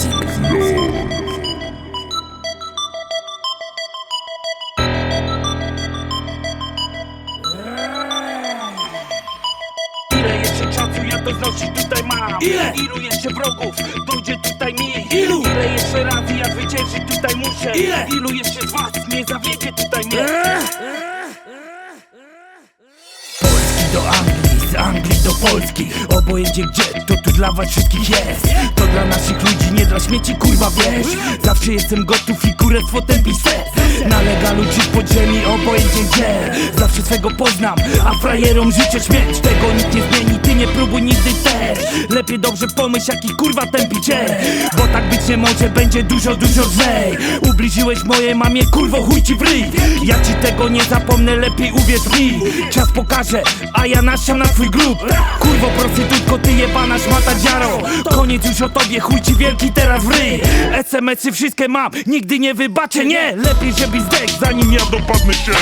Music Ile jeszcze czasu ja to znosić tutaj mam? Ile? Ilu jeszcze wrogów dojdzie tutaj mi? Ilu? Ile jeszcze razy ja zwyciężyć tutaj muszę? Ile? Ilu jeszcze z was mnie zawiedzie tutaj? Polski. Obojętnie gdzie, to tu dla was wszystkich jest. To dla naszych ludzi, nie dla śmieci, kurwa wiesz. Zawsze jestem gotów i kurestwo tępi se Na legalu czy podziemi, obojętnie gdzie. Zawsze swego poznam, a frajerom życzę śmierć. Tego nikt nie zmieni, ty nie próbuj nigdy też. Lepiej dobrze pomyśl, jaki kurwa tępi cię Bo tak być nie może, będzie dużo, dużo lżej Ubliżyłeś mojej mamie, kurwo chuj ci w ryj. Ja ci tego nie zapomnę, lepiej uwierz mi. Czas pokaże, a ja nasiam na twój grób Kurwo prostytutko, ty jebana szmata dziaro. Koniec już o tobie, chuj ci wielki teraz w ryj SMS-y wszystkie mam, nigdy nie wybaczę, nie. Lepiej żebyś zdech, zanim ja dopadnę się.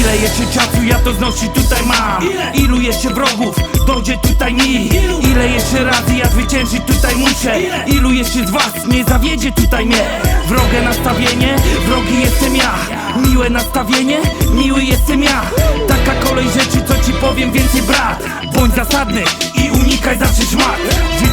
Ile jeszcze czasu ja to znosić tutaj mam? Ilu jeszcze wrogów dojdzie tutaj mi? Ile jeszcze razy ja zwyciężyć tutaj muszę? Ilu jeszcze z was nie zawiedzie tutaj mnie? Wrogie nastawienie, wrogi jestem ja Miłe nastawienie, miły jestem ja. Taka kolej rzeczy co ci powiem więcej brat Bądź zasadny i unikaj zawsze szmat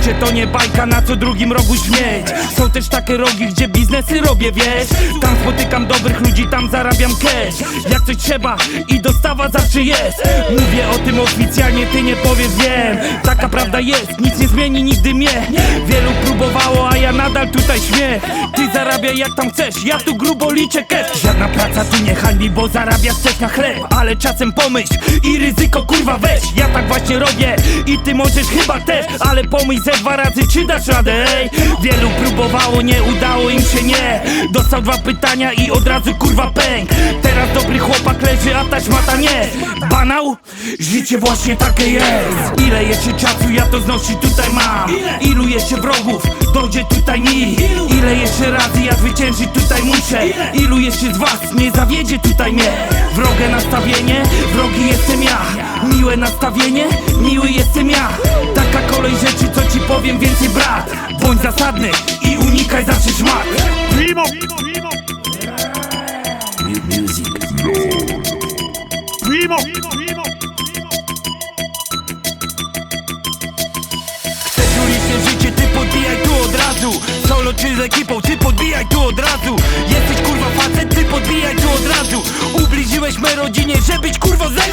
Życie to nie bajka na co drugim rogu śmieć? Są też takie rogi gdzie biznesy robię wiesz? Tam spotykam dobrych ludzi, tam zarabiam cash. Jak coś trzeba i dostawa zawsze jest. Mówię o tym oficjalnie, ty nie powiesz wiem. Taka prawda jest, nic nie zmieni nigdy mnie. Wielu próbowało, a ja nadal tutaj śmiech Ty zarabiaj jak tam chcesz, ja tu grubo liczę cash. Żadna praca tu nie hańbi, bo zarabiasz też na chleb. Ale czasem pomyśl i ryzyko kurwa weź. Ja tak właśnie robię i ty możesz chyba też Ale pomyśl ze dwa razy czy dasz radę? Ej Wielu próbowało, nie udało im się nie. Dostał dwa pytania i od razu kurwa pęk. Teraz dobry chłopak leży, a ta szmata nie. Banał? Życie właśnie takie jest. Ile jeszcze czasu ja to znosić tutaj mam? Ilu jeszcze wrogów dojdzie tutaj mi? Ile jeszcze razy ja zwyciężyć tutaj muszę? Ilu jeszcze z was nie zawiedzie tutaj mnie? Wrogie nastawienie, wrogi jestem ja. Miłe nastawienie, miły jestem ja. Taka kolej rzeczy ci powiem więcej brat. Bądź zasadny i unikaj zawsze szmat. Primo, primo, Music primo, primo Chcesz uliczne życie, ty podbijaj tu od razu. Solo czy z ekipą, ty podbijaj tu od razu. Jesteś kurwa facet, ty podbijaj tu od razu. Ubliżyłeś me rodzinie, żebyś od razu